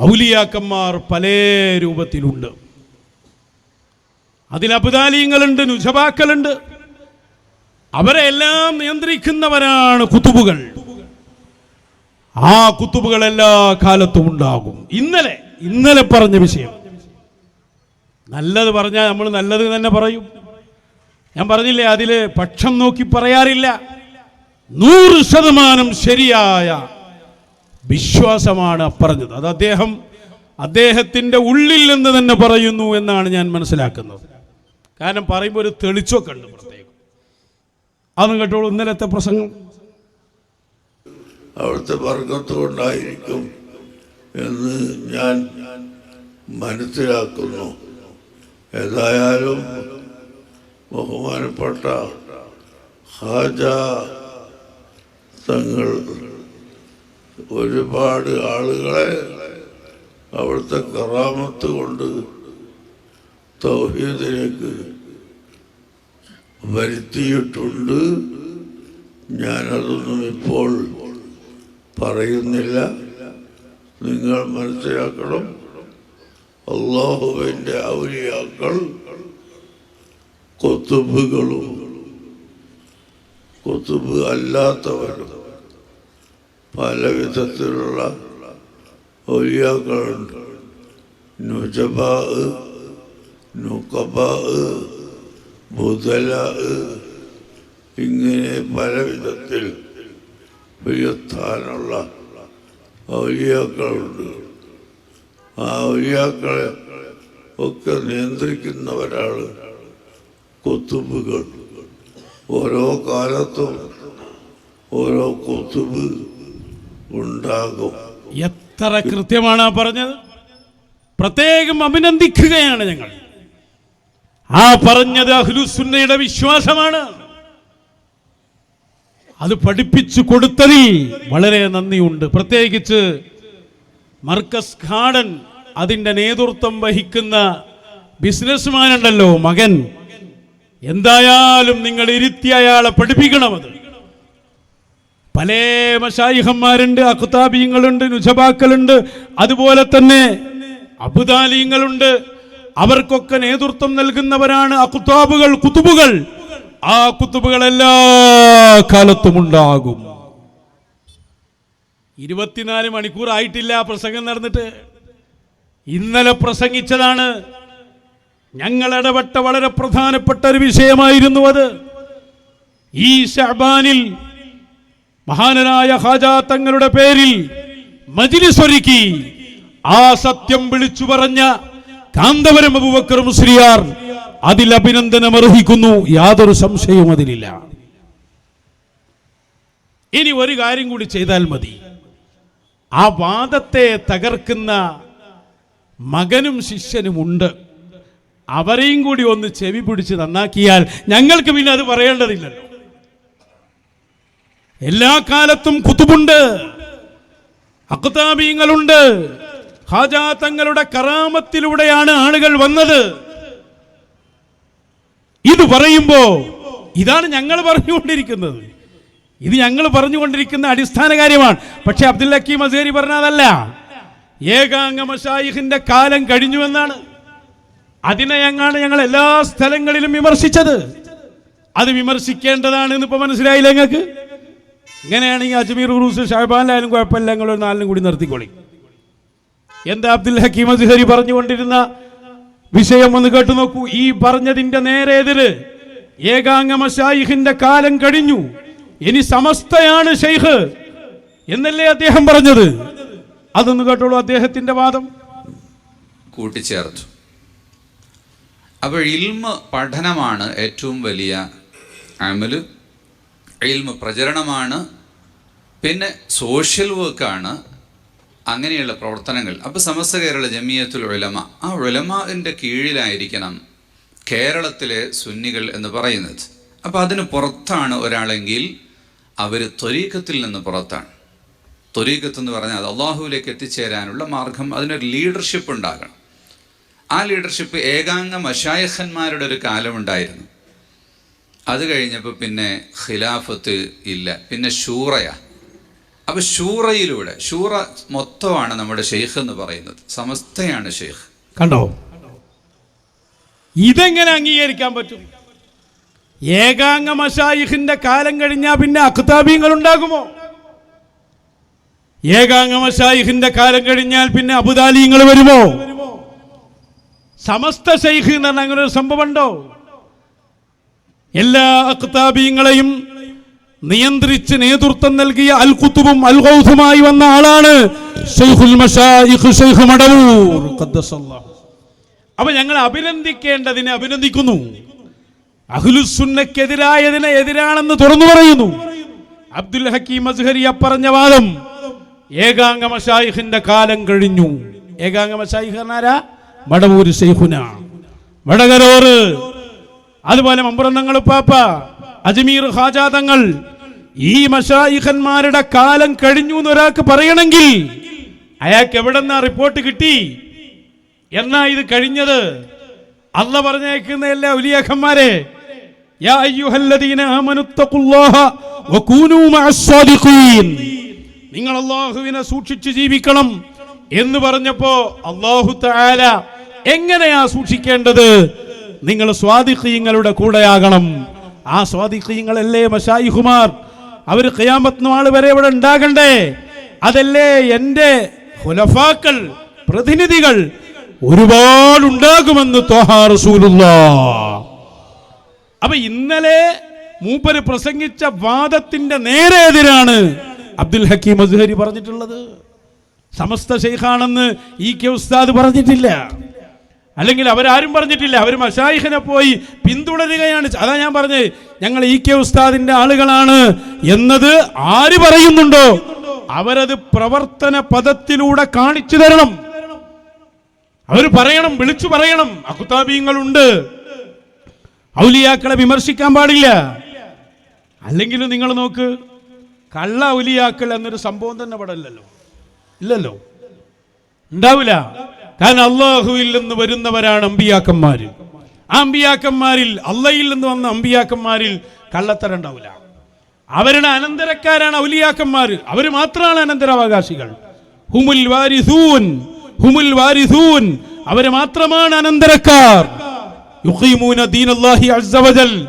ഔലിയാക്കന്മാർ പല രൂപത്തിലുണ്ട്. അതിൽ അബുദാലിയങ്ങളുണ്ട് നുജബാക്കളുണ്ട്. അവരെ എല്ലാം നിയന്ത്രിക്കുന്നവരാണ് കുത്തുബുകൾ. ആ കുത്തുബുകൾ എല്ലാ കാലത്തും ഉണ്ടാകും. ഇന്നലെ ഇന്നലെ പറഞ്ഞ വിഷയം. നല്ലത് പറഞ്ഞാൽ നമ്മൾ നല്ലത് തന്നെ പറയും. ഞാൻ പറഞ്ഞില്ലേ അതിൽ പക്ഷം നോക്കി പറയാറില്ല. നൂറ് ശതമാനം ശരിയായ വിശ്വാസമാണ് പറഞ്ഞത്. അത് അദ്ദേഹം അദ്ദേഹത്തിന്റെ ഉള്ളിൽ നിന്ന് തന്നെ പറയുന്നു എന്നാണ് ഞാൻ മനസ്സിലാക്കുന്നത്. കാരണം പറയുമ്പോൾ ഒരു തെളിച്ചൊക്കെ ഉണ്ട് പ്രത്യേകം. അതും കേട്ടോളൂ ഇന്നലത്തെ പ്രസംഗം. അവിടുത്തെ വർഗത്തോണ്ടായിരിക്കും എന്ന് ഞാൻ മനസ്സിലാക്കുന്നു. ഏതായാലും ബഹുമാനപ്പെട്ട ഹാജ തങ്ങൾ ഒരുപാട് ആളുകളെ അവിടുത്തെ കറാമത്ത് കൊണ്ട് തൗഹീദിലേക്ക് വരുത്തിയിട്ടുണ്ട്. ഞാനതൊന്നും ഇപ്പോൾ പറയുന്നില്ല. നിങ്ങൾ മനസ്സിലാക്കണം. അള്ളാഹുവിന്റെ ഔലിയാക്കൾ കൊത്തുബുകളും കൊത്തുബ് അല്ലാത്തവരും പല വിധത്തിലുള്ള ഒലിയാക്കളുണ്ട് നുജബാ നുക്കബാ ബുധല ഇങ്ങനെ പല വിധത്തിൽ വലിയ സ്ഥാനമുള്ള ഔലിയാക്കളുണ്ട് ആ ഔലിയാക്കളെ ഒക്കെ നിയന്ത്രിക്കുന്നവരാണ് കൊത്തുബുകൾ. ഓരോ കാലത്തും ഓരോ കൊത്തുബ് ഉണ്ടാകും. എത്ര കൃത്യമാണ് ആ പറഞ്ഞത്? പ്രത്യേകം അഭിനന്ദിക്കുകയാണ് ഞങ്ങൾ. ആ പറഞ്ഞത് അഹ്ലുസുന്നയുടെ വിശ്വാസമാണ്. അത് പഠിപ്പിച്ചു കൊടുത്തതിൽ വളരെ നന്ദിയുണ്ട്. പ്രത്യേകിച്ച് മർക്കസ് ഖാഡൻ അതിന്റെ നേതൃത്വം വഹിക്കുന്ന ബിസിനസ്മാനുണ്ടല്ലോ മകൻ. എന്തായാലും നിങ്ങൾ ഇരുത്തി അയാളെ പഠിപ്പിക്കണമത്. പല മഷായിഹന്മാരുണ്ട് അഖുതാബീങ്ങളുണ്ട് നുജബാക്കളുണ്ട്. അതുപോലെ തന്നെ അബുദാലിയങ്ങളുണ്ട്. അവർക്കൊക്കെ നേതൃത്വം നൽകുന്നവരാണ് അഖുതാബുകൾ കുത്തുബുകൾ ആ കുത്തുബുകൾ എല്ലാ കാലത്തും ഉണ്ടാകും. ഇരുപത്തിനാല് മണിക്കൂർ ആയിട്ടില്ല പ്രസംഗം നടന്നിട്ട്. ഇന്നലെ പ്രസംഗിച്ചതാണ്. ഞങ്ങൾ ഇടപെട്ട വളരെ പ്രധാനപ്പെട്ട ഒരു വിഷയമായിരുന്നു അത്. ഈ ഷഹബാനിൽ മഹാനരായ ഹാജാ തങ്ങളുടെ പേരിൽ മജിലി ഒരുക്കി ആ സത്യം വിളിച്ചു പറഞ്ഞ കാന്തപുരം അബൂബക്കർ മുസ്ലിയാർ അതിൽ അഭിനന്ദനം അർഹിക്കുന്നു യാതൊരു സംശയവും അതിലില്ല. ഇനി ഒരു കാര്യം കൂടി ചെയ്താൽ മതി. ആ വാദത്തെ തകർക്കുന്ന മകനും ശിഷ്യനും ഉണ്ട്. അവരെയും കൂടി ഒന്ന് ചെവി പിടിച്ച് നന്നാക്കിയാൽ ഞങ്ങൾക്ക് പിന്നെ അത് പറയേണ്ടതില്ലല്ലോ. എല്ലാ കാലത്തും കുത്തുബുണ്ട്. അക്താബീങ്ങളുണ്ട് ഹാജാ തങ്ങളുടെ കറാമത്തിലൂടെയാണ് ആളുകൾ വന്നത്. ഇത് പറയുമ്പോ ഇതാണ് ഞങ്ങൾ പറഞ്ഞുകൊണ്ടിരിക്കുന്നത്. ഇത് ഞങ്ങൾ പറഞ്ഞുകൊണ്ടിരിക്കുന്ന അടിസ്ഥാന കാര്യമാണ്. പക്ഷെ അബ്ദുൽ ഹക്കീം അസേരി പറഞ്ഞതല്ല. ഏകാംഗ മഷായിഹിന്റെ കാലം കഴിഞ്ഞു എന്നാണ്. അതിനെ ഞങ്ങളാണ് ഞങ്ങൾ എല്ലാ സ്ഥലങ്ങളിലും വിമർശിച്ചത്. അത് വിമർശിക്കേണ്ടതാണ് ഇന്നിപ്പോ മനസ്സിലായില്ലേ ഞങ്ങൾക്ക് ഇങ്ങനെയാണെങ്കിൽ അജ്മീർ ഉറൂസ് ഷഹബാനിലായാലും കുഴപ്പമില്ല. ഞങ്ങൾ ഒരു നാലിനും കൂടി നിർത്തിക്കൊള്ളി എന്താ അബ്ദുൽ ഹക്കീം അസ്ഹരി പറഞ്ഞുകൊണ്ടിരുന്ന വിഷയം ഒന്ന് കേട്ടു നോക്കൂ. ഈ പറഞ്ഞതിന്റെ നേരെ എതിര് ഏകാംഗ മഷായിഖിന്റെ കാലം കഴിഞ്ഞു. ഇനി സമസ്തയാണ് ഷെയ്ഖ് എന്നല്ലേ അദ്ദേഹം പറഞ്ഞത്? അതൊന്ന് കേട്ടോളൂ അദ്ദേഹത്തിന്റെ വാദം. കൂട്ടിച്ചേർത്തു. അപ്പോൾ ഇൽമ പഠനമാണ് ഏറ്റവും വലിയ അമൽ. ഇൽമ പ്രചരണമാണ് പിന്നെ സോഷ്യൽ വർക്കാണ് അങ്ങനെയുള്ള പ്രവർത്തനങ്ങൾ. അപ്പോൾ സമസ്ത കേരള ജമിയത്തുൽ ഉലമ ആ ഉലമാവിന്റെ കീഴിലായിരിക്കണം കേരളത്തിലെ സുന്നികൾ എന്ന് പറയുന്നത്. അപ്പോൾ അതിന് പുറത്താണ് ഒരാളെങ്കിൽ അവർ ത്വരീക്കത്തിൽ നിന്ന് പുറത്താണ്. ത്വരീക്കത്ത് എന്ന് പറഞ്ഞാൽ അത് അള്ളാഹുവിലേക്ക് എത്തിച്ചേരാനുള്ള മാർഗം അതിനൊരു ലീഡർഷിപ്പ് ഉണ്ടാകണം. ആ ലീഡർഷിപ്പ് ഏകാംഗ മഷായഖന്മാരുടെ ഒരു കാലമുണ്ടായിരുന്നു. അത് കഴിഞ്ഞപ്പോൾ പിന്നെ ഖിലാഫത്ത് ഇല്ല. പിന്നെ ഷൂറയാ. അപ്പോൾ ഷൂറയിലൂടെ ഷൂറ മൊത്തമാണ് നമ്മുടെ ഷെയ്ഖ് എന്ന് പറയുന്നത്. സമസ്തയാണ് ഷെയ്ഖ് കണ്ടോ? ഇതെങ്ങനെ അംഗീകരിക്കാൻ പറ്റും? ഏകാംഗ മഷായിഖിന്റെ കാലം കഴിഞ്ഞാൽ പിന്നെ അഖ്താബീങ്ങൾ ഉണ്ടാകുമോ? ഏകാംഗ മഷായിഖിന്റെ കാലം കഴിഞ്ഞാൽ പിന്നെ അബുദാലിങ്ങൾ വരുമോ? സമസ്ത ഷെയ്ഖ് എന്ന് പറഞ്ഞ അങ്ങനെ ഒരു സംഭവം ഉണ്ടോ? എല്ലാ അഖ്താബീങ്ങളെയും നിയന്ത്രിച്ച് നേതൃത്വം നൽകിയ അൽ കുത്തുബും അൽ ഗൗസുമായി വന്ന ആളാണ് അപ്പൊ ഞങ്ങൾ അഭിനന്ദിക്കേണ്ടതിനെ അഭിനന്ദിക്കുന്നു. അഹ്ലുസുന്നക്കെതിരായതിനെ എതിരാണെന്ന് തുറന്നു പറയുന്നു. അബ്ദുൽ ഹക്കീം അസ്ഹരി പറഞ്ഞ വാദം ഏകാംഗ മഷായിഖിന്റെ കാലം കഴിഞ്ഞു. ഏകാംഗ മഷായിഖ് മടവൂര് ശൈഖുന വടകരോറ് അതുപോലെ മമ്പുറന്നങ്ങൾ പാപ്പ അജ്മീർ ഹാജാതങ്ങൾ ഈ മഷായിഖന്മാരുടെ കാലം കഴിഞ്ഞു എന്ന് ഒരാൾക്ക് പറയണമെങ്കിൽ അയാൾക്ക് എവിടെന്നാ റിപ്പോർട്ട് കിട്ടി? എന്നാ ഇത് കഴിഞ്ഞത്? അല്ല പറഞ്ഞേക്കുന്ന എല്ലാ ഉലിയാഖന്മാരെ നിങ്ങൾ അള്ളാഹുവിനെ സൂക്ഷിച്ച് ജീവിക്കണം എന്ന് പറഞ്ഞപ്പോ അള്ളാഹു താല എങ്ങനെയാ സൂക്ഷിക്കേണ്ടത്? നിങ്ങൾ സ്വാദിഖീങ്ങളുടെ കൂടെയാകണം. ആ സ്വാദിഖീങ്ങളല്ലേ മഷായിഹുമാർ അവർ ഖിയാമത്ത് നാൾ വരെ ഇവിടെ ഉണ്ടാകണ്ടേ? അതല്ലേ എന്റെ ഹുലഫാക്കൾ പ്രതിനിധികൾ ഒരുപാടുണ്ടാകുമെന്ന് ത്വഹാ റസൂലുള്ളാ. അപ്പൊ ഇന്നലെ മൂപ്പര് പ്രസംഗിച്ച വാദത്തിന്റെ നേരെ എതിരാണ് അബ്ദുൽ ഹക്കീം അസ്ഹരി പറഞ്ഞിട്ടുള്ളത്. സമസ്ത ഷെയ്ഖാണെന്ന് ഇ കെ ഉസ്താദ് പറഞ്ഞിട്ടില്ല. അല്ലെങ്കിൽ അവരാരും പറഞ്ഞിട്ടില്ല. അവർ മഷായിഖിനെ പോയി പിന്തുടരുകയാണ്. അതാ ഞാൻ പറഞ്ഞത്. ഞങ്ങൾ ഇ കെ ഉസ്താദിന്റെ ആളുകളാണ് എന്നത് ആര് പറയുന്നുണ്ടോ? അവരത് പ്രവർത്തന പദത്തിലൂടെ കാണിച്ചു തരണം. അവർ പറയണം വിളിച്ചു പറയണം. അക്കുതാബീങ്ങളുണ്ട് ഔലിയാക്കളെ വിമർശിക്കാൻ പാടില്ല. അല്ലെങ്കിലും നിങ്ങൾ നോക്ക് കള്ള ഔലിയാക്കൾ എന്നൊരു സംഭവം തന്നെ ഇല്ലല്ലോ. ഇല്ലല്ലോ. ഉണ്ടാവില്ല. കാരണം അള്ളാഹുവിൽ നിന്ന് വരുന്നവരാണ് അമ്പിയാക്കന്മാർ ആ അമ്പിയാക്കന്മാരിൽ അള്ളയിൽ നിന്ന് വന്ന അമ്പിയാക്കന്മാരിൽ കള്ളത്തരം ഉണ്ടാവില്ല അവരുടെ അനന്തരക്കാരാണ് ഔലിയാക്കന്മാർ അവർ മാത്രമാണ് അനന്തരാവകാശികൾ. ഹുമുൽ വാരിസൂൻ ഹുമുൽ വാരിസൂൻ അവർ മാത്രമാണ് അനന്തരക്കാർ. യുഖീമൂന അസ്സ വജൽ.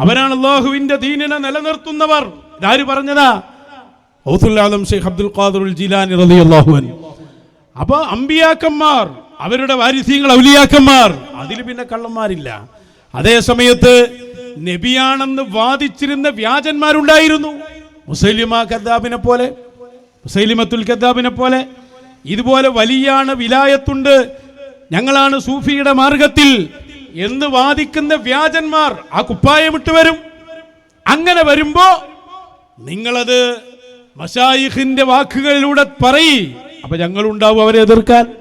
അവരാണ് അള്ളാഹുവിന്റെ ദീനിനെ നിലനിർത്തുന്നവർ. ഇതാര് പറഞ്ഞതാ? ആലം ഷെയ്ഖ് അബ്ദുൽ ഖാദിറുൽ ജീലാനി റളിയല്ലാഹു അൻഹു. അപ്പൊ അമ്പിയാക്കന്മാർ അവരുടെ വാരിസ്യങ്ങൾ ഔലിയാക്കന്മാർ. അതിൽ പിന്നെ കള്ളന്മാരില്ല. അതേ സമയത്ത് നബിയാണെന്ന് വാദിച്ചിരുന്ന വ്യാജന്മാരുണ്ടായിരുന്നു. മുസൈലിമ കദ്ദാബിനെ പോലെ മുസൈലിമത്തുൽ കദ്ദാബിനെ പോലെ. ഇതുപോലെ വലിയാണ് വിലായത്തുണ്ട്. ഞങ്ങളാണ് സൂഫിയുടെ മാർഗത്തിൽ എന്ന് വാദിക്കുന്ന വ്യാജന്മാർ ആ കുപ്പായമിട്ട് വരും. അങ്ങനെ വരുമ്പോ നിങ്ങളത് മഷായിഖിന്റെ വാക്കുകളിലൂടെ പറയി. അപ്പൊ ഞങ്ങൾ ഉണ്ടാവും അവരെ എതിർക്കാൻ.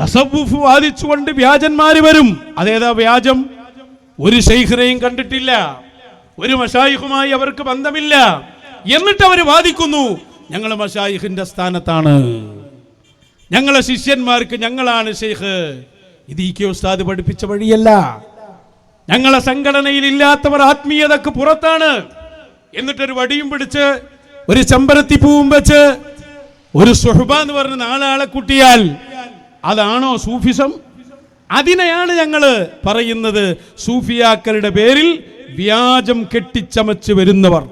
തസവുഫ് വാദിച്ചുകൊണ്ട് വ്യാജന്മാര് വരും. അതേതാ വ്യാജം? ഒരു ശൈഖിനെയും കണ്ടിട്ടില്ല. ഒരു മഷായിഖുമായി അവർക്ക് ബന്ധമില്ല. എന്നിട്ട് അവർ വാദിക്കുന്നു ഞങ്ങൾ മഷായിഖിന്റെ സ്ഥാനത്താണ്. ഞങ്ങളെ ശിഷ്യന്മാർക്ക് ഞങ്ങളാണ് ഷെയ്ഖ് ഇത് ഈ കെ ഉസ്താദ് പഠിപ്പിച്ച വഴിയല്ല. ഞങ്ങളെ സംഘടനയിൽ ഇല്ലാത്തവർ ആത്മീയതക്ക് പുറത്താണ്. എന്നിട്ടൊരു വടിയും പിടിച്ച് ഒരു ചെമ്പരത്തി പൂവും വെച്ച് ഒരു സുഹബ എന്ന് പറഞ്ഞ നാലാളെ കൂട്ടിയാൽ അതാണോ സൂഫിസം? അതിനെയാണ് ഞങ്ങൾ പറയുന്നത് സൂഫിയാക്കളുടെ പേരിൽ വ്യാജം കെട്ടിച്ചമച്ച് വരുന്നവർ.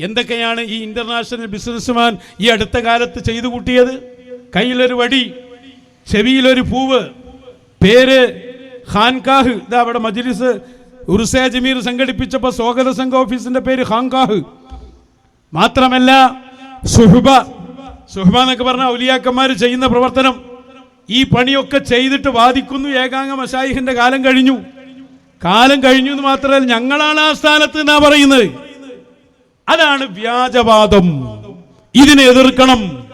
എന്തൊക്കെയാണ് ഈ ഇന്റർനാഷണൽ ബിസിനസ്മാൻ ഈ അടുത്ത കാലത്ത് ചെയ്തു കൂട്ടിയത്? കയ്യിലൊരു വടി ചെവിയിലൊരു പൂവ് പേര് ഖാൻകാഹ്. ഇതാ അവിടെ മജ്ലിസ് ഉറുസേ ജമീർ സംഘടിപ്പിച്ചപ്പോൾ സ്വാഗത സംഘ ഓഫീസിന്റെ പേര് ഖാൻകാഹ്. മാത്രമല്ല സുഹബ സുഹബ പറഞ്ഞ ഔലിയാക്കന്മാർ ചെയ്യുന്ന പ്രവർത്തനം. ഈ പണിയൊക്കെ ചെയ്തിട്ട് വാദിക്കുന്നു ഏകാംഗ മഷായിഹിന്റെ കാലം കഴിഞ്ഞു. കാലം കഴിഞ്ഞു എന്ന് മാത്രമല്ല ഞങ്ങളാണ് ആ സ്ഥാനത്ത് എന്നാ പറയുന്നത്? അതാണ് വ്യാജവാദം. ഇതിനെ എതിർക്കണം.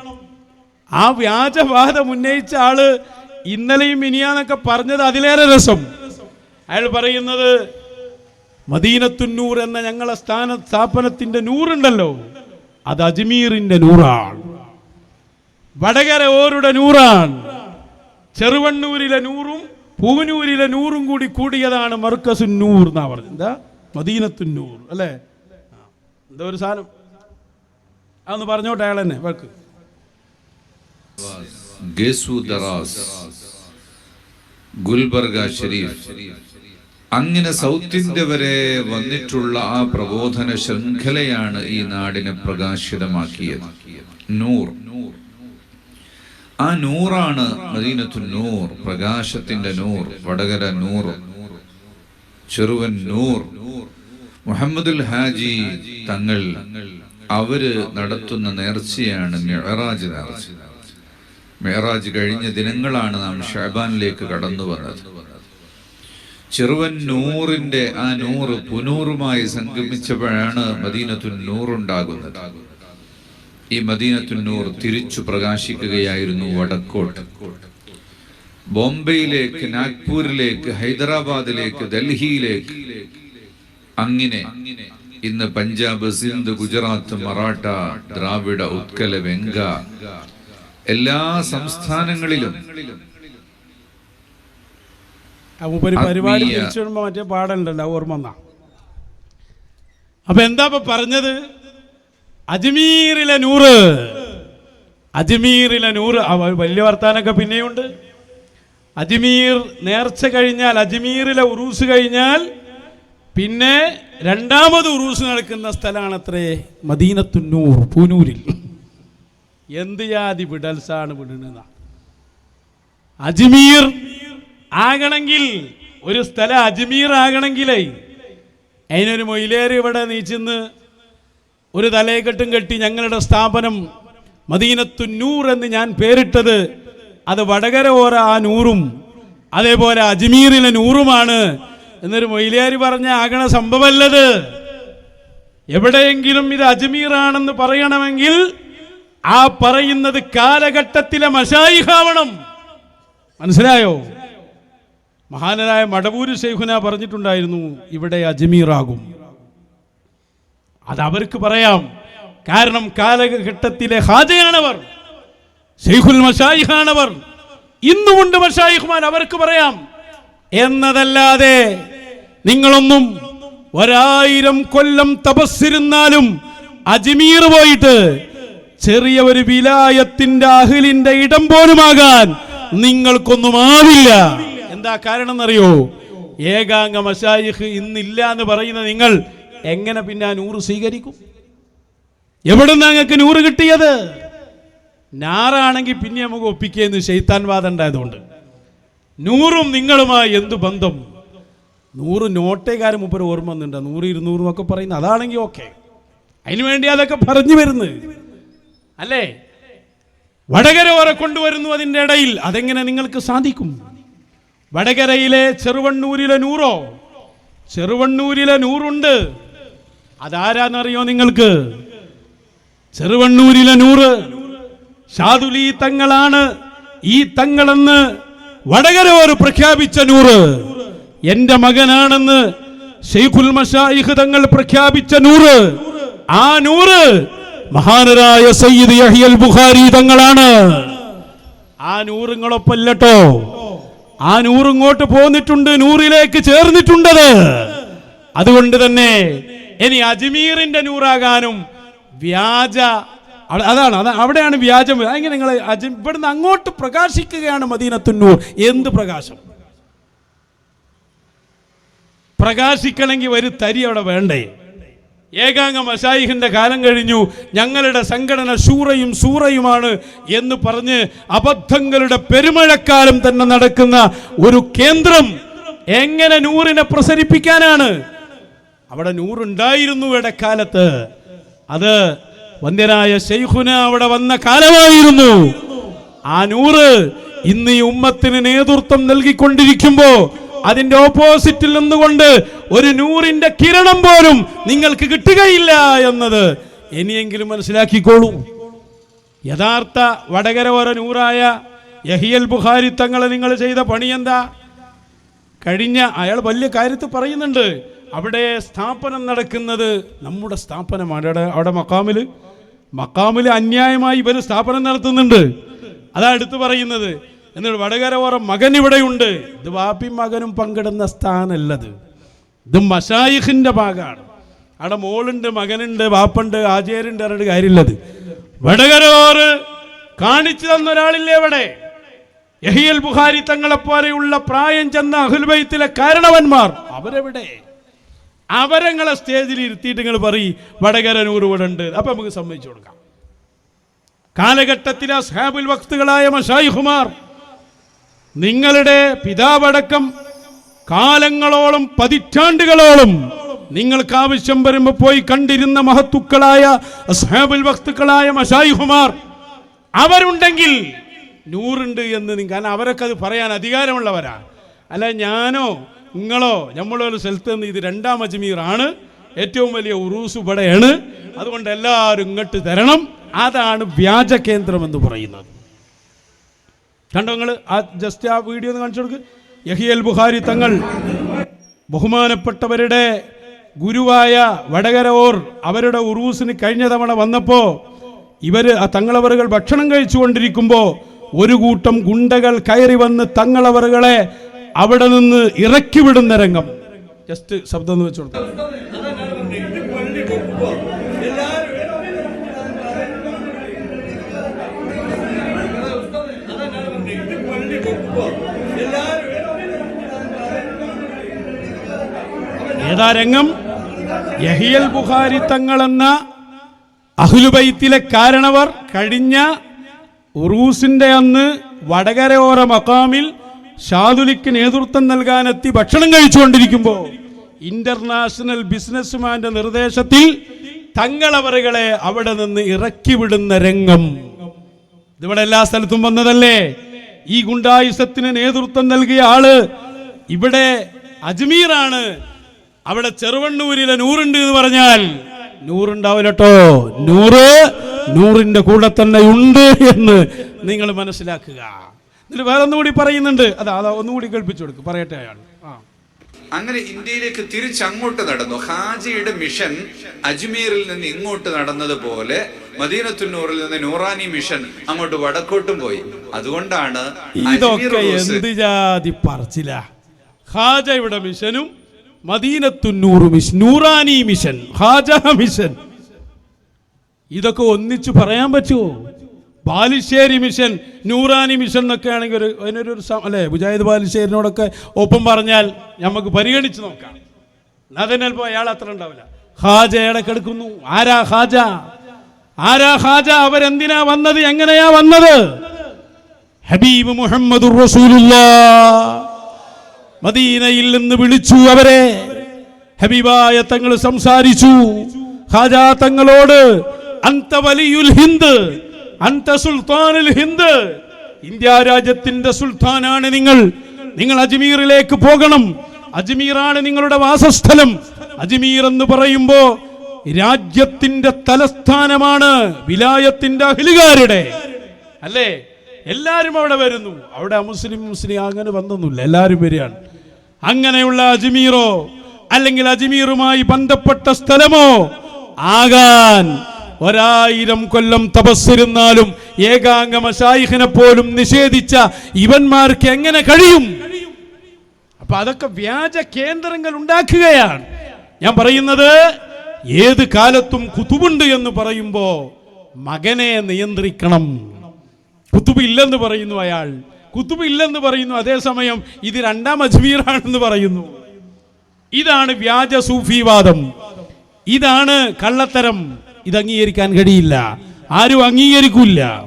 ആ വ്യാജവാദം ഉന്നയിച്ച ആൾ ഇന്നലെയും ഇനിയാന്നൊക്കെ പറഞ്ഞത് അതിലേറെ രസം. അയാൾ പറയുന്നത് മദീനത്തുന്നൂർ എന്ന ഞങ്ങളെ സ്ഥാന സ്ഥാപനത്തിന്റെ നൂറുണ്ടല്ലോ. അത് അജ്മീറിന്റെ നൂറാണ്. വടകര ഓരുടെ നൂറാണ്. ചെറുവണ്ണൂരിലെ നൂറും പൂവനൂരിലെ നൂറും കൂടി കൂടിയതാണ് മർക്കസുന്നൂർ എന്നാ പറഞ്ഞത്. എന്താ? മദീനത്തുന്നൂർ അല്ലേ? എന്താ ഒരു സാധനം. അതൊന്ന് പറഞ്ഞോട്ടെ അയാൾ തന്നെ വെക്ക് ദറാസ് ഗുൽബർഗ ഷരീഫ് അങ്ങനെ സൗത്ത് ഇന്ത്യ വരെ വന്നിട്ടുള്ള ആ പ്രബോധന ശൃംഖലയാണ് ഈ നാടിനെ പ്രകാശിതമാക്കിയത്. നൂർ നൂർ. ആ നൂറാണ് മദീനത്തു നൂർ പ്രകാശത്തിന്റെ നൂർ വടകര നൂർ ചെറുവൻ നൂർ. മുഹമ്മദുൽ ഹാജി തങ്ങൾ അവർ നടത്തുന്ന നേർച്ചയാണ് മെഹറാജ് നേർച്ച. മെഹറാജ് കഴിഞ്ഞ ദിനങ്ങളാണ് നാം ഷാബാനിലേക്ക് കടന്നു വന്നത്. ചെറുവൻ നൂറിന്റെ ആ നൂറ് പുനൂറുമായി സംഗമിച്ചപ്പോഴാണ് മദീനത്തു നൂറുണ്ടാകുന്നത്. ഈ മദീനത്തുന്നൂർ തിരിച്ചു പ്രകാശിക്കുകയായിരുന്നു വടക്കോട്ട്. ബോംബെയിലേക്ക് നാഗ്പൂരിലേക്ക് ഹൈദരാബാദിലേക്ക് ഡൽഹിയിലേക്ക്. അങ്ങനെ ഇന്ന് പഞ്ചാബ് സിന്ധ് ഗുജറാത്ത് മറാഠ ദ്രാവിഡ ഉത്കല വെങ്ക എല്ലാ സംസ്ഥാനങ്ങളിലും പരിപാടി മറ്റേ ഓർമ്മ അപ്പൊ എന്താ പറഞ്ഞത്? അജ്മീറിലെ നൂറ്. അജ്മീറിലെ നൂറ്. വലിയ വർത്താനൊക്കെ പിന്നെയുണ്ട്. അജ്മീർ നേർച്ച കഴിഞ്ഞാൽ അജ്മീറിലെ ഉറൂസ് കഴിഞ്ഞാൽ പിന്നെ രണ്ടാമത് ഉറൂസ് നടക്കുന്ന സ്ഥലമാണ് അത്രേ മദീനത്തുന്നൂർ പൂനൂരിൽ. എന്ത് ജാതി വിടൽസാണ് വിടുന്നത് അജ്മീർ ആകണമെങ്കിൽ ഒരു സ്ഥലം അജ്മീർ ആകണമെങ്കിലേ അതിനൊരു മൊയിലേറി ഇവിടെ നീച്ചിന്ന് ഒരു തലയെക്കെട്ടും കെട്ടി ഞങ്ങളുടെ സ്ഥാപനം മദീനത്തു നൂർ എന്ന് ഞാൻ പേരിട്ടത്. അത് വടകര ഓര ആ നൂറും അതേപോലെ അജ്മീറിലെ നൂറുമാണ് എന്നൊരു മൊയിലിയാരി പറഞ്ഞ ആകണ സംഭവമല്ലത്. എവിടെയെങ്കിലും ഇത് അജ്മീറാണെന്ന് പറയണമെങ്കിൽ ആ പറയുന്നത് കാലഘട്ടത്തിലെ മഷായിഹാവണം. മനസ്സിലായോ? മഹാനരായ മടവൂര് ശൈഖുന പറഞ്ഞിട്ടുണ്ടായിരുന്നു ഇവിടെ അജ്മീറാകും. അത് അവർക്ക് പറയാം. കാരണം കാലഘട്ടത്തിലെ ഹാജയാണവർ ഷെയ്ഖുൽ മഷായിഖാണവർ ഇന്നുമുണ്ട് മഷായിഖ്മാൻ അവർക്ക് പറയാം. എന്നതല്ലാതെ നിങ്ങളൊന്നും ഒരായിരം കൊല്ലം തപസ്സിരുന്നാലും അജ്മീർ പോയിട്ട് ചെറിയ ഒരു വിലായത്തിന്റെ അഹിലിന്റെ ഇടം പോലുമാകാൻ നിങ്ങൾക്കൊന്നും ആവില്ല. എന്താ കാരണം എന്നറിയോ ഏകാംഗ മഷായിഖ് ഇന്നില്ല എന്ന് പറയുന്ന നിങ്ങൾ എങ്ങനെ പിന്നെ ആ നൂറ് സ്വീകരിക്കും? എവിടുന്ന് നിങ്ങൾക്ക് നൂറ് കിട്ടിയത്? ഞാറാണെങ്കിൽ പിന്നെ നമുക്ക് ഒപ്പിക്കുകയെന്ന് ശൈത്താൻ വാദം ഉണ്ടായതുകൊണ്ട്. നൂറും നിങ്ങളുമായി എന്ത് ബന്ധം? നൂറ് നോട്ടേക്കാരും മുപ്പർ ഓർമ്മ വന്നിട്ടുണ്ട്. നൂറ് ഇരുന്നൂറും ഒക്കെ പറയുന്നത് അതാണെങ്കിൽ ഓക്കെ. അതിനു വേണ്ടി അതൊക്കെ പറഞ്ഞു വരുന്നു. അല്ലേ? വടകര ഓരെ കൊണ്ടുവരുന്നു അതിന്റെ ഇടയിൽ. അതെങ്ങനെ നിങ്ങൾക്ക് സാധിക്കും? വടകരയിലെ ചെറുവണ്ണൂരിലെ നൂറോ? ചെറുവണ്ണൂരിലെ നൂറുണ്ട്. അതാരാന്നറിയോ നിങ്ങൾക്ക്? ചെറുവണ്ണൂരിലെ നൂറ്. ഷാദുലി തങ്ങളാണ് ഈ തങ്ങളെന്ന് വടകര ഒരു പ്രഖ്യാപിച്ച നൂറ്. എന്റെ മകനാണെന്ന് ഷെയ്ഖുൽ മഷായിഖ് തങ്ങൾ പ്രഖ്യാപിച്ച നൂറ്. ആ നൂറ് മഹാനരായ സയ്യിദ് യഹിയൽ ബുഖാരി തങ്ങളാണ്. ആ നൂറുങ്ങളൊപ്പല്ലട്ടോ. ആ നൂറിങ്ങോട്ട് പോന്നിട്ടുണ്ട് നൂറിലേക്ക് ചേർന്നിട്ടുണ്ടത്. അതുകൊണ്ട് തന്നെ ഇനി അജ്മീറിന്റെ നൂറാകാനും വ്യാജ അതാണ് അത് അവിടെയാണ് വ്യാജം. അങ്ങനെ നിങ്ങൾ ഇവിടുന്ന് അങ്ങോട്ട് പ്രകാശിക്കുകയാണ് മദീനത്തുന്നൂർ എന്ത് പ്രകാശം? പ്രകാശിക്കണമെങ്കിൽ ഒരു തരി അവിടെ വേണ്ടേ? ഏകാംഗ മഷായിഹിന്റെ കാലം കഴിഞ്ഞു. ഞങ്ങളുടെ സംഘടന ശൂറയും സൂറയുമാണ് എന്ന് പറഞ്ഞ് അബദ്ധങ്ങളുടെ പെരുമഴക്കാലം തന്നെ നടക്കുന്ന ഒരു കേന്ദ്രം എങ്ങനെ നൂറിനെ പ്രസരിപ്പിക്കാനാണ്? അവിടെ നൂറുണ്ടായിരുന്നു ഇടക്കാലത്ത് അത് വന്ദ്യനായ ശൈഖുന അവിടെ വന്ന കാലമായിരുന്നു. ആ നൂറ് ഇന്ന് ഈ ഉമ്മത്തിന് നേതൃത്വം നൽകിക്കൊണ്ടിരിക്കുമ്പോ അതിന്റെ ഓപ്പോസിറ്റിൽ നിന്നുകൊണ്ട് ഒരു നൂറിന്റെ കിരണം പോലും നിങ്ങൾക്ക് കിട്ടുകയില്ല എന്നത് ഇനിയെങ്കിലും മനസ്സിലാക്കിക്കോളൂ. യഥാർത്ഥ വടകര ഓരോ നൂറായ യഹിയൽ ബുഖാരി തങ്ങളെ നിങ്ങൾ ചെയ്ത പണി എന്താ? കഴിഞ്ഞ അയാൾ വലിയ കാര്യത്തിൽ പറയുന്നുണ്ട്. അവിടെ സ്ഥാപനം നടക്കുന്നത് നമ്മുടെ സ്ഥാപനമാണ്. അവിടെ അവിടെ മക്കാമിൽ മക്കാമിൽ അന്യായമായി ഇവർ സ്ഥാപനം നടത്തുന്നുണ്ട്. അതാ എടുത്തു പറയുന്നത്. എന്നിട്ട് വടകര ഓറ മകൻ ഇവിടെയുണ്ട്. ഇത് വാപ്പി മകനും പങ്കിടുന്ന സ്ഥാനല്ലത് ഇത് മഷായിഖിന്റെ ഭാഗമാണ്. അവിടെ മോളുണ്ട് മകനുണ്ട് വാപ്പുണ്ട് ആചേരുണ്ട് അവരുടെ കാര്യമില്ലത്. വടകരോറ് കാണിച്ചു തന്ന ഒരാളില്ലേ ഇവിടെ യഹിയൽ ബുഹാരി തങ്ങളെ പോലെയുള്ള പ്രായം ചെന്ന അഹുൽബൈത്തിലെ കാരണവന്മാർ. അവരെവിടെ? അവരങ്ങളെ സ്റ്റേജിൽ ഇരുത്തിയിട്ട് നിങ്ങൾ പറയും വടകര നൂറ് ഇവിടെ ഉണ്ട് അപ്പൊ നമുക്ക് സമ്മതിച്ചു കൊടുക്കാം. കാലഘട്ടത്തിലെ സാബുൽ വക്തുകളായ മഷായിഹുമാർ നിങ്ങളുടെ പിതാവടക്കം കാലങ്ങളോളം പതിറ്റാണ്ടുകളോളം നിങ്ങൾക്ക് ആവശ്യം വരുമ്പോൾ പോയി കണ്ടിരുന്ന മഹത്തുക്കളായ സാബുൽ വക്തുക്കളായ മഷായിഹുമാർ അവരുണ്ടെങ്കിൽ നൂറുണ്ട് എന്ന് നിങ്ങൾ കാരണം അവരൊക്കെ അത് പറയാൻ അധികാരമുള്ളവരാ. അല്ല ഞാനോ നിങ്ങളോ? നമ്മളൊരു സ്ഥലത്ത് നിന്ന് ഇത് രണ്ടാം അജ്മീറാണ് ഏറ്റവും വലിയ ഉറൂസ് ഇവിടെയാണ്. അതുകൊണ്ട് എല്ലാവരും ഇങ്ങോട്ട് തരണം. അതാണ് വ്യാജ കേന്ദ്രം എന്ന് പറയുന്നത്. കണ്ടോ നിങ്ങൾ ആ ജസ്റ്റ് ആ വീഡിയോ ഒന്ന് കാണിച്ചു കൊടുക്ക്. യഹിയൽ ബുഹാരി തങ്ങൾ ബഹുമാനപ്പെട്ടവരുടെ ഗുരുവായ വടകര ഓർ അവരുടെ ഉറൂസിന് കഴിഞ്ഞ തവണ വന്നപ്പോൾ ഇവർ തങ്ങളവറുകൾ ഭക്ഷണം കഴിച്ചുകൊണ്ടിരിക്കുമ്പോൾ ഒരു കൂട്ടം ഗുണ്ടകൾ കയറി വന്ന് തങ്ങളവറുകളെ അവിടെ നിന്ന് ഇറക്കി വിടുന്ന രംഗം. ജസ്റ്റ് ശബ്ദം ഒന്ന് വെച്ചു ഏതാ രംഗം? യഹിയൽ ബുഖാരി തങ്ങളെന്ന അഹ്ലുബൈത്തിലെ കാരണവർ കഴിഞ്ഞ ഉറൂസിന്റെ അന്ന് വടകരയോര മക്കാമിൽ ഷാദുലിക്ക് നേതൃത്വം നൽകാനെത്തി ഭക്ഷണം കഴിച്ചുകൊണ്ടിരിക്കുമ്പോൾ ഇന്റർനാഷണൽ ബിസിനസ്മാന്റെ നിർദ്ദേശത്തിൽ തങ്ങളവറുകളെ അവിടെ നിന്ന് ഇറക്കി വിടുന്ന രംഗം. ഇതിവിടെ എല്ലാ സ്ഥലത്തും വന്നതല്ലേ? ഈ ഗുണ്ടായുസത്തിന് നേതൃത്വം നൽകിയ ആൾ ഇവിടെ അജ്മീറാണ്. അവിടെ ചെറുവണ്ണൂരിലെ നൂറുണ്ട് എന്ന് പറഞ്ഞാൽ നൂറുണ്ടാവില്ലട്ടോ. നൂറ് നൂറിന്റെ കൂടെ തന്നെ ഉണ്ട് എന്ന് നിങ്ങൾ മനസ്സിലാക്കുക. എന്നിട്ട് വേറെ ഒന്നുകൂടി പറയുന്നുണ്ട്. അതാ അതാ ഒന്നുകൂടി കേൾപ്പിച്ചു കൊടുക്കും. പറയട്ടെ അയാൾ. ആ. അങ്ങനെ ഇന്ത്യയിലേക്ക് തിരിച്ചങ്ങോട്ട് നടന്നു. ഹാജിയുടെ മിഷൻ അജ്മീറിൽ നിന്ന് ഇങ്ങോട്ട് നടന്നതുപോലെ മദീനത്തുന്നൂറിൽ നിന്ന് നൂറാനി മിഷൻ അങ്ങോട്ട് വടക്കോട്ടും പോയി. അതുകൊണ്ടാണ് ഇതൊക്കെ എന്ത് ജാതി പറച്ചില? ഹാജയുടെ മിഷനും Madeenathunnoor mission Noorani mission Haja mission. ഇതൊക്കെ ഒന്നിച്ചു പറയാൻ പറ്റുമോ ബാലുശ്ശേരി മിഷൻ നൂറാനി മിഷൻ എന്നൊക്കെ ആണെങ്കിൽ ഒരു അതിനൊരു ഒരു അല്ലേ മുജാഹിദ് ബാലുശ്ശേരിനോടൊക്കെ ഒപ്പം പറഞ്ഞാൽ നമുക്ക് പരിഗണിച്ച് നോക്കാം. അതിന് ചിലപ്പോൾ അയാൾ അത്ര ഉണ്ടാവില്ല. ഹാജ ഇടക്കെടുക്കുന്നു ആരാ ഹാജ ആരാ ഹാജ അവരെന്തിനാ വന്നത്? എങ്ങനെയാ വന്നത്? ഹബീബ് മുഹമ്മദ് മദീനയിൽ നിന്ന് വിളിച്ചു അവരെ. ഹബീബായ തങ്ങൾ സംസാരിച്ചു. ഹാജാ തങ്ങളോട് അന്ത വലിയുൽ ഹിന്ദ് അന്ത സുൽത്താനുൽ ഹിന്ദ്. ഇന്ത്യ രാജ്യത്തിന്റെ സുൽത്താനാണ് നിങ്ങൾ. നിങ്ങൾ അജ്മീറിലേക്ക് പോകണം. അജ്മീറാണ് നിങ്ങളുടെ വാസസ്ഥലം. അജ്മീർ എന്ന് പറയുമ്പോ രാജ്യത്തിന്റെ തലസ്ഥാനമാണ് വിലായത്തിന്റെ അഖിലുകാരുടെ. അല്ലേ? എല്ലാവരും അവിടെ വരുന്നു. അവിടെ മുസ്ലിം മുസ്ലിം അങ്ങനെ വന്നൊന്നുമില്ല. എല്ലാവരും വരികയാണ്. അങ്ങനെയുള്ള അജ്മീറോ അല്ലെങ്കിൽ അജ്മീറുമായി ബന്ധപ്പെട്ട സ്ഥലമോ ആകാൻ ഒരായിരം കൊല്ലം തപസ്സിരുന്നാലും ഏകാംഗ മശായിഖിനെ പോലും നിഷേധിച്ച ഇവന്മാർക്ക് എങ്ങനെ കഴിയും? അപ്പൊ അതൊക്കെ വ്യാജ കേന്ദ്രങ്ങൾ ഉണ്ടാക്കുകയാണ്. ഞാൻ പറയുന്നത് ഏത് കാലത്തും കുത്തുബുണ്ട് എന്ന് പറയുമ്പോ മകനെ നിയന്ത്രിക്കണം. കുത്തുബ് ഇല്ലെന്ന് പറയുന്നു അയാൾ. കുത്തുബ് ഇല്ലെന്ന് പറയുന്നു. അതേസമയം ഇത് രണ്ടാം അജ്മീറാണെന്ന് പറയുന്നു. ഇതാണ് വ്യാജ സൂഫിവാദം. ഇതാണ് കള്ളത്തരം. ഇത് അംഗീകരിക്കാൻ കഴിയില്ല. ആരും അംഗീകരിക്കില്ല.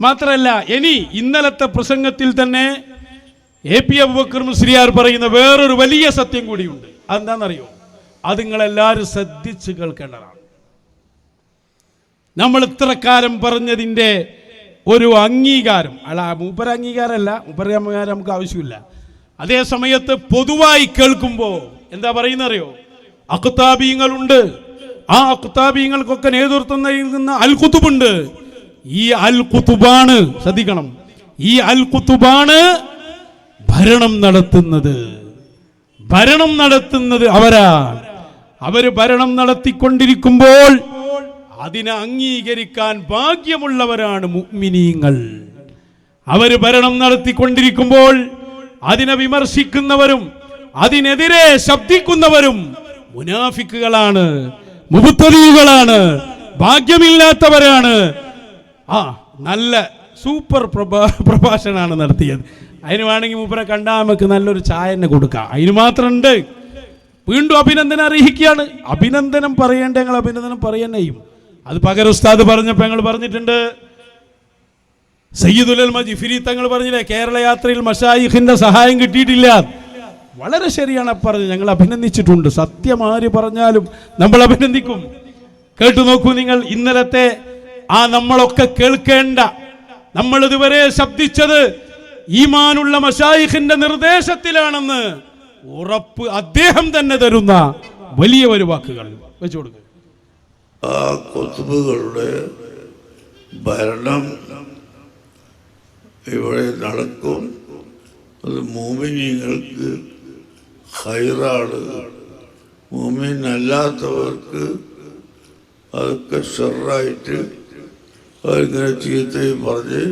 മാത്രമല്ല ഇനി ഇന്നലത്തെ പ്രസംഗത്തിൽ തന്നെ എ പി അബുബക്കർ മുസ്ലിയാർ പറയുന്ന വേറൊരു വലിയ സത്യം കൂടിയുണ്ട്. അതെന്താണെന്നറിയോ? അത് നിങ്ങളെല്ലാവരും ശ്രദ്ധിച്ച് കേൾക്കേണ്ടതാണ്. നമ്മൾ ഇത്ര കാലം പറഞ്ഞതിന്റെ ഒരു അംഗീകാരം. അല്ല മൂപ്പര അംഗീകാരമല്ല. മൂപ്പര അംഗീകാരം നമുക്ക് ആവശ്യമില്ല. അതേ സമയത്ത് പൊതുവായി കേൾക്കുമ്പോൾ എന്താ പറയുന്നറിയോ? അക്താബീങ്ങളുണ്ട് ആ കുത്താബീങ്ങൾക്കൊക്കെ നേതൃത്വം നൽകുന്ന അൽ കുത്തുബുണ്ട് ഈ അൽ കുത്തുബാണ് ശ്രദ്ധിക്കണം. ഈ അൽ കുത്തുബാണ് ഭരണം നടത്തുന്നത്. ഭരണം നടത്തുന്നത് അവരാണ്. അവർ ഭരണം നടത്തിക്കൊണ്ടിരിക്കുമ്പോൾ അതിനെ അംഗീകരിക്കാൻ ഭാഗ്യമുള്ളവരാണ് മുഗ്മിനീങ്ങൾ അവർ ഭരണം നടത്തിക്കൊണ്ടിരിക്കുമ്പോൾ അതിനെ വിമർശിക്കുന്നവരും അതിനെതിരെ ശബ്ദിക്കുന്നവരും മുനാഫിക്കുകളാണ്. മുബുത്തരീകളാണ് ഭാഗ്യമില്ലാത്തവരാണ്. ആ നല്ല സൂപ്പർ പ്രഭാ പ്രഭാഷണമാണ് നടത്തിയത്. അതിന് വേണമെങ്കിൽ മൂപ്പരെ കണ്ടാൽ നമുക്ക് നല്ലൊരു ചായ തന്നെ കൊടുക്കാം. അതിന് മാത്രമുണ്ട്. വീണ്ടും അഭിനന്ദനം അറിയിക്കുകയാണ്. അഭിനന്ദനം പറയേണ്ട ഞങ്ങൾ അഭിനന്ദനം പറയന്നെയും അത് പകരം ഉസ്താദ് പറഞ്ഞപ്പോൾ ഞങ്ങൾ പറഞ്ഞിട്ടുണ്ട്. സയ്യിദുലൽ മജിഫിരി തങ്ങൾ പറഞ്ഞില്ലേ കേരള യാത്രയിൽ മഷായിഖിന്റെ സഹായം കിട്ടിയിട്ടില്ല. വളരെ ശരിയാണ് പറഞ്ഞു ഞങ്ങൾ അഭിനന്ദിച്ചിട്ടുണ്ട്. സത്യം പറഞ്ഞാലും നമ്മൾ അഭിനന്ദിക്കും. കേട്ടു നോക്കൂ നിങ്ങൾ ഇന്നലത്തെ ആ നമ്മളൊക്കെ കേൾക്കേണ്ട നമ്മൾ ഇതുവരെ ശബ്ദിച്ചത് ഈമാനുള്ള മഷായിഖിന്റെ നിർദ്ദേശത്തിലാണെന്ന് ഉറപ്പ് അദ്ദേഹം തന്നെ തരുന്ന വലിയ ഒരു വാക്കുകൾ വെച്ചു കൊടുക്കുക ആ ഭരണം ഇവിടെ നടക്കും. അത് മോമിനിയങ്ങൾക്ക് ഹൈറാണ്. മോമിൻ അല്ലാത്തവർക്ക് അതൊക്കെ ഷെറായിട്ട് അവരിങ്ങനെ ചീത്തയും പറഞ്ഞ്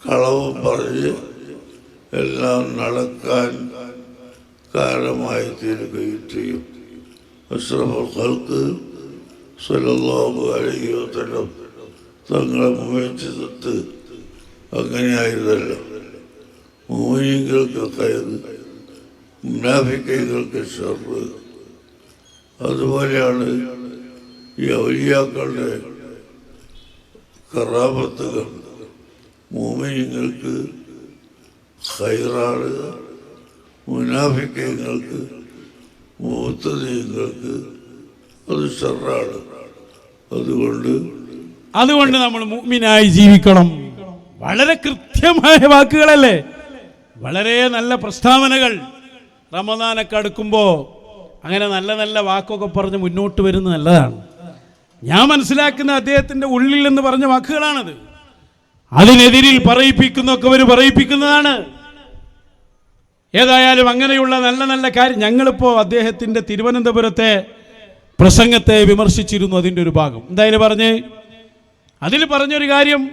കളവും പറഞ്ഞ് എല്ലാം നടക്കാൻ കാരണമായി തീരുകയും ചെയ്യും. അഷ്റഫുൽ ഖൽക്ക് സല്ലല്ലാഹു അലൈഹി വസല്ലം തങ്ങളെ മുഖിച്ചത് അങ്ങനെയായിരുന്നല്ലോ. മോഹിനികൾക്ക് കയറ് മുനാഫിക്കൈകൾക്ക് ഷർറ് അതുപോലെയാണ് ഈ ഔലിയാക്കളുടെ കറാപത്തുകൾ. മോമിനിങ്ങൾക്ക് ഹൈറാണ്. മുനാഫിക്കൈകൾക്ക് മൂത്തതീയങ്ങൾക്ക് അത് ഷർറാണ്. അതുകൊണ്ട് അതുകൊണ്ട് നമ്മൾ മൂമിനായി ജീവിക്കണം. വളരെ കൃത്യമായ വാക്കുകളല്ലേ? വളരെ നല്ല പ്രസ്താവനകൾ. റമദാനൊക്കെ അടുക്കുമ്പോൾ അങ്ങനെ നല്ല നല്ല വാക്കൊക്കെ പറഞ്ഞ് മുന്നോട്ട് വരുന്ന നല്ലതാണ്. ഞാൻ മനസ്സിലാക്കുന്ന അദ്ദേഹത്തിന്റെ ഉള്ളിൽ എന്ന് പറഞ്ഞ വാക്കുകളാണത്. അതിനെതിരിൽ പറയിപ്പിക്കുന്നൊക്കെ അവർ പറയിപ്പിക്കുന്നതാണ്. ഏതായാലും അങ്ങനെയുള്ള നല്ല നല്ല കാര്യം ഞങ്ങളിപ്പോൾ അദ്ദേഹത്തിന്റെ തിരുവനന്തപുരത്തെ പ്രസംഗത്തെ വിമർശിച്ചിരുന്നു അതിന്റെ ഒരു ഭാഗം. എന്തായാലും പറഞ്ഞ്? അതിൽ പറഞ്ഞൊരു കാര്യം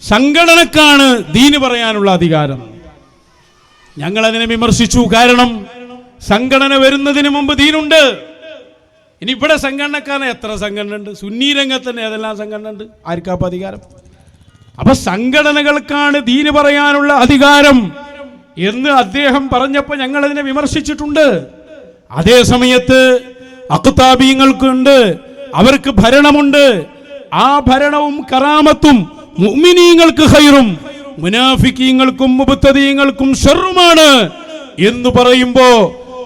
സംഘടനക്കാണ് ദീന് പറയാനുള്ള അധികാരം. ഞങ്ങൾ അതിനെ വിമർശിച്ചു. കാരണം സംഘടന വരുന്നതിന് മുമ്പ് ദീനുണ്ട്. ഇനി ഇവിടെ സംഘടനക്കാരൻ എത്ര സംഘടന ഉണ്ട് സുന്നി രംഗത്ത് തന്നെ ഏതെല്ലാം സംഘടന ഉണ്ട് ആർക്കാപ്പം അധികാരം? അപ്പൊ സംഘടനകൾക്കാണ് ദീന് പറയാനുള്ള അധികാരം എന്ന് അദ്ദേഹം പറഞ്ഞപ്പോൾ ഞങ്ങൾ അതിനെ വിമർശിച്ചിട്ടുണ്ട്. അതേ സമയത്ത് അക്താബീങ്ങൾക്കുണ്ട് അവർക്ക് ഭരണമുണ്ട്. ആ ഭരണവും കറാമത്തും മുഅ്മിനീങ്ങൾക്ക് ഹൈറും മുനാഫിക്കീങ്ങൾക്കും മുബത്തദീങ്ങൾക്കും ഷെറുമാണ് എന്ന് പറയുമ്പോ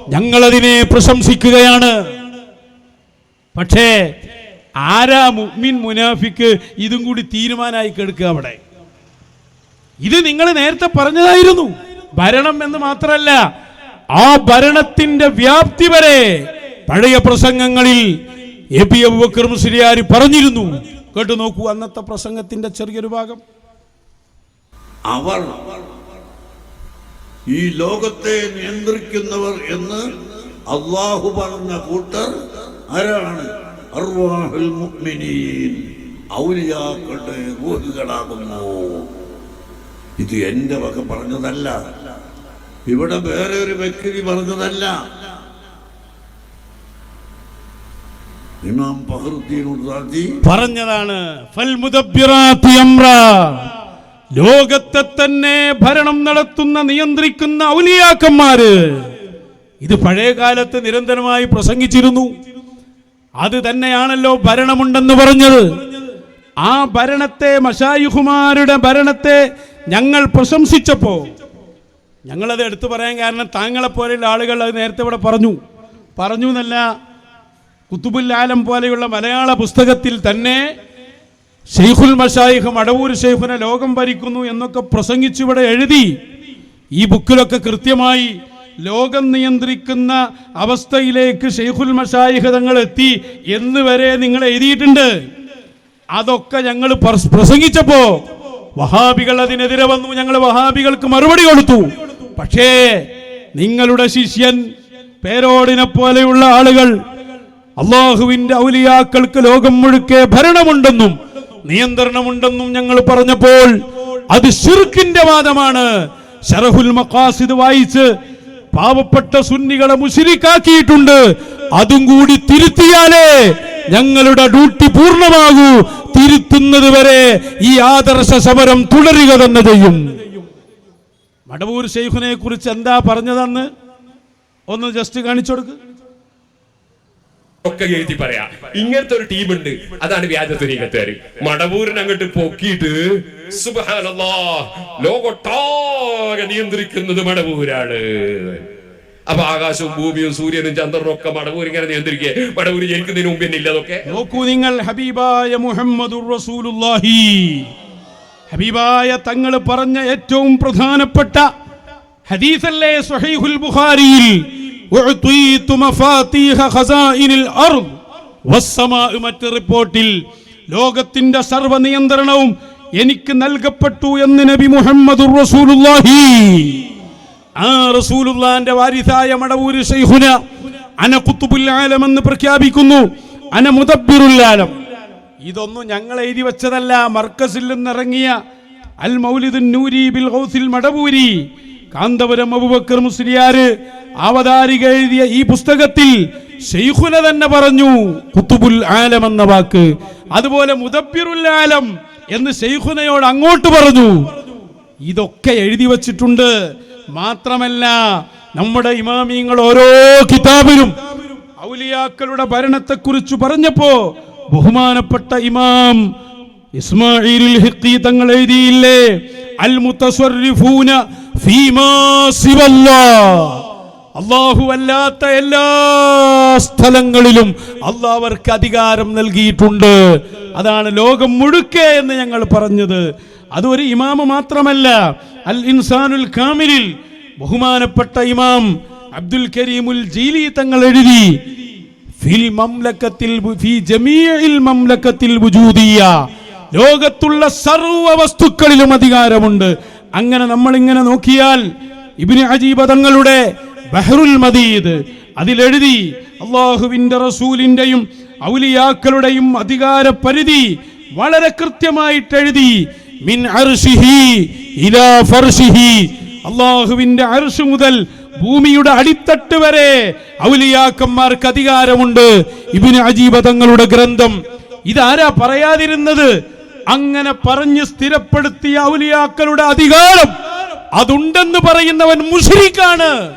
ഞങ്ങളതിനെ പ്രശംസിക്കുകയാണ്. പക്ഷേ ആരാ മുഅ്മിൻ മുനാഫിക്ക് ഇതും കൂടി തീരുമാനമായി കെടുക്കുക അവിടെ? ഇത് നിങ്ങൾ നേരത്തെ പറഞ്ഞതായിരുന്നു. ഭരണം എന്ന് മാത്രമല്ല ആ ഭരണത്തിന്റെ വ്യാപ്തി വരെ പഴയ പ്രസംഗങ്ങളിൽ എ പി അബുബക്കർ മുസ്ലിയാർ പറഞ്ഞിരുന്നു. കേട്ടു നോക്കൂ അന്നത്തെ പ്രസംഗത്തിന്റെ ചെറിയൊരു ഭാഗം. അവർ ഈ ലോകത്തെ നിയന്ത്രിക്കുന്നവർ എന്ന് അള്ളാഹു പറഞ്ഞ കൂട്ടർ ആരാണ്? മുഅ്മിനീൻ. ഔലിയാക്കളുടെ ഇത് എന്റെ വക പറഞ്ഞതല്ല. ഇവിടെ വേറെ ഒരു വ്യക്തി പറഞ്ഞതല്ല. ഇമാം ഫഹറുദ്ദീൻ പറഞ്ഞതാണ് ഫൽ മുദബ്ബിറാത്തി അംറ. ലോകത്തെ തന്നെ ഭരണം നടത്തുന്ന നിയന്ത്രിക്കുന്ന ഔലിയാക്കന്മാര് ഇത് പഴയ കാലത്ത് നിരന്തരമായി പ്രസംഗിച്ചിരുന്നു. അത് തന്നെയാണല്ലോ ഭരണമുണ്ടെന്ന് പറഞ്ഞത്. ആ ഭരണത്തെ മഷായുഹുമാരുടെ ഭരണത്തെ ഞങ്ങൾ പ്രശംസിച്ചപ്പോ ഞങ്ങളത് എടുത്തു പറയാൻ കാരണം താങ്കളെ പോലെയുള്ള ആളുകൾ അത് നേരത്തെ ഇവിടെ പറഞ്ഞു. പറഞ്ഞു എന്നല്ല കുത്തുബുൽ ആലം പോലെയുള്ള മലയാള പുസ്തകത്തിൽ തന്നെ ഷെയ്ഖുൽ മഷായിഖ് മടവൂർ ഷെയ്ഖിനെ ലോകം ഭരിക്കുന്നു എന്നൊക്കെ പ്രസംഗിച്ചിവിടെ എഴുതി. ഈ ബുക്കിലൊക്കെ കൃത്യമായി ലോകം നിയന്ത്രിക്കുന്ന അവസ്ഥയിലേക്ക് ഷെയ്ഖുൽ മഷായിഖ് തങ്ങൾ എത്തി എന്ന് വരെ നിങ്ങൾ എഴുതിയിട്ടുണ്ട്. അതൊക്കെ ഞങ്ങൾ പ്രസ്- പ്രസംഗിച്ചപ്പോ വഹാബികൾ അതിനെതിരെ വന്നു. ഞങ്ങൾ വഹാബികൾക്ക് മറുപടി കൊടുത്തു. പക്ഷേ നിങ്ങളുടെ ശിഷ്യൻ പേരോടിനെ പോലെയുള്ള ആളുകൾ അള്ളാഹുവിന്റെ ഔലിയാക്കൾക്ക് ലോകം മുഴുക്കെ ഭരണമുണ്ടെന്നും നിയന്ത്രണമുണ്ടെന്നും ഞങ്ങൾ പറഞ്ഞപ്പോൾ അത് ഷിർക്കിന്റെ വാദമാണ്. ഷറഹുൽ മഖാസിദ് വായിച്ച് പാവപ്പെട്ട സുന്നികളെ മുശിരിക്കാക്കിയിട്ടുണ്ട്. അതും കൂടി തിരുത്തിയാലേ ഞങ്ങളുടെ ഡ്യൂട്ടി പൂർണമാകൂ. തിരുത്തുന്നത് വരെ ഈ ആദർശ സമരം തുടരുക തന്നെ ചെയ്യും. മടവൂർ ഷെയ്ഖിനെ കുറിച്ച് എന്താ പറഞ്ഞതെന്ന് ഒന്ന് ജസ്റ്റ് കാണിച്ചു കൊടുക്ക്. ഒക്കെ എഴുതി പറയാ. ഇങ്ങനത്തെ ഒരു ടീമുണ്ട്. അതാണ് വ്യാജ തുരീകത്തുകാര് അങ്ങോട്ട് പൊക്കിയിട്ട് സുബഹാനല്ലാ ലോകൊട്ടാകെ നിയന്ത്രിക്കുന്നത് മടവൂരാണ്. അപ്പൊ ആകാശവും ഭൂമിയും സൂര്യനും ചന്ദ്രനും ഒക്കെ മടവൂർ ഇങ്ങനെ നിയന്ത്രിക്കുക മടവൂർ ജനിക്കുന്നതിന് മുമ്പ് തന്നെ ഇല്ല അതൊക്കെ. നോക്കൂ നിങ്ങൾ ഹബീബായ മുഹമ്മദുർ റസൂലുള്ളാഹി. ഹബീബായ തങ്ങൾ പറഞ്ഞ ഏറ്റവും പ്രധാനപ്പെട്ട ഹദീസല്ലേ സ്വഹീഹുൽ ബുഖാരിയിൽ? മറ്റ് റിപ്പോർട്ടിൽ ലോകത്തിന്റെ സർവ നിയന്ത്രണവും എനിക്ക് നൽകപ്പെട്ടു എന്ന് നബി മുഹമ്മദ് റസൂലുള്ളാഹി. ആ റസൂലുള്ളാന്റെ വാരിസായ മടവൂര് ശൈഖുന അന കുത്തുബുൽ ആലം എന്ന് പ്രഖ്യാപിക്കുന്നു. അന മുദബ്ബിറുൽ ആലം. ഇതൊന്നും ഞങ്ങൾ എഴുതി വെച്ചതല്ല മർക്കസിൽ നിന്നിറങ്ങിയ അൽ മൗലിദുൻ നൂരി ബിൽ ഹൗസിൽ മടവൂരി. കാന്തപുരം അബുബക്കർ മുസ്ലിയാര് അവതാരിക എഴുതിയ ഈ പുസ്തകത്തിൽ ഷെയ്ഖുന തന്നെ പറഞ്ഞു കുത്തുബുൽ ആലം എന്ന വാക്ക്. അതുപോലെ മുദബ്ബിറുൽ ആലം എന്ന് ഷെയ്ഖുനയോട് അങ്ങോട്ട് പറഞ്ഞു. ഇതൊക്കെ എഴുതി വച്ചിട്ടുണ്ട്. മാത്രമല്ല നമ്മുടെ ഇമാമിയങ്ങൾ ഓരോ കിതാബിലും ഔലിയാക്കളുടെ ഭരണത്തെക്കുറിച്ച് പറഞ്ഞപ്പോ ബഹുമാനപ്പെട്ട ഇമാം ഇസ്മായിലുൽ ഹിഖി തങ്ങൾ എഴുതിയില്ലേ? അൽ സിവല്ലാഹ് അള്ളാഹു അല്ലാത്ത എല്ലാ സ്ഥലങ്ങളിലും അള്ളാഹർക്ക് അധികാരം നൽകിയിട്ടുണ്ട്. അതാണ് ലോകം മുഴുക്കെ എന്ന് ഞങ്ങൾ പറഞ്ഞത്. അത് ഒരു ഇമാമ മാത്രമല്ല അൽ ഇൻസാനുൽ കാമിലിൽ ബഹുമാനപ്പെട്ട ഇമാം അബ്ദുൽ കരീമുൽ ജീലി തങ്ങൾ എഴുതി ഫിൽ വുജൂദിയ ലോകത്തുള്ള സർവ വസ്തുക്കളിലും അധികാരമുണ്ട്. അങ്ങനെ നമ്മൾ ഇങ്ങനെ നോക്കിയാൽ ഇബിന് അജീബ തങ്ങളുടെ ബഹ്റുൽ മദീദ് അതിലെഴുതി അള്ളാഹുവിന്റെ റസൂലിന്റെയും ഔലിയാക്കളുടെയും അധികാര പരിധി വളരെ കൃത്യമായിട്ട് എഴുതി മിൻ അർഷിഹി ഇലാ അർഷ് മുതൽ ഭൂമിയുടെ അടിത്തട്ട് വരെ ഔലിയാക്കന്മാർക്ക് അധികാരമുണ്ട്. ഇബിന് അജീബ തങ്ങളുടെ ഗ്രന്ഥം ഇതാരാ പറയാതിരുന്നത്? അങ്ങനെ പറഞ്ഞ് സ്ഥിരപ്പെടുത്തിയ ഔലിയാക്കളുടെ അധികാരം അതുണ്ടെന്ന് പറയുന്നവൻ മുഷിരിക്കാണ്.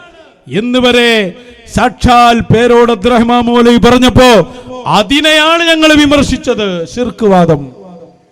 എന്ന് വരെ സാക്ഷാൽ പേരോട് അബ്ദുറഹ്മാൻ പറഞ്ഞപ്പോ അതിനെയാണ് ഞങ്ങൾ വിമർശിച്ചത്. ശിർക്കുവാദം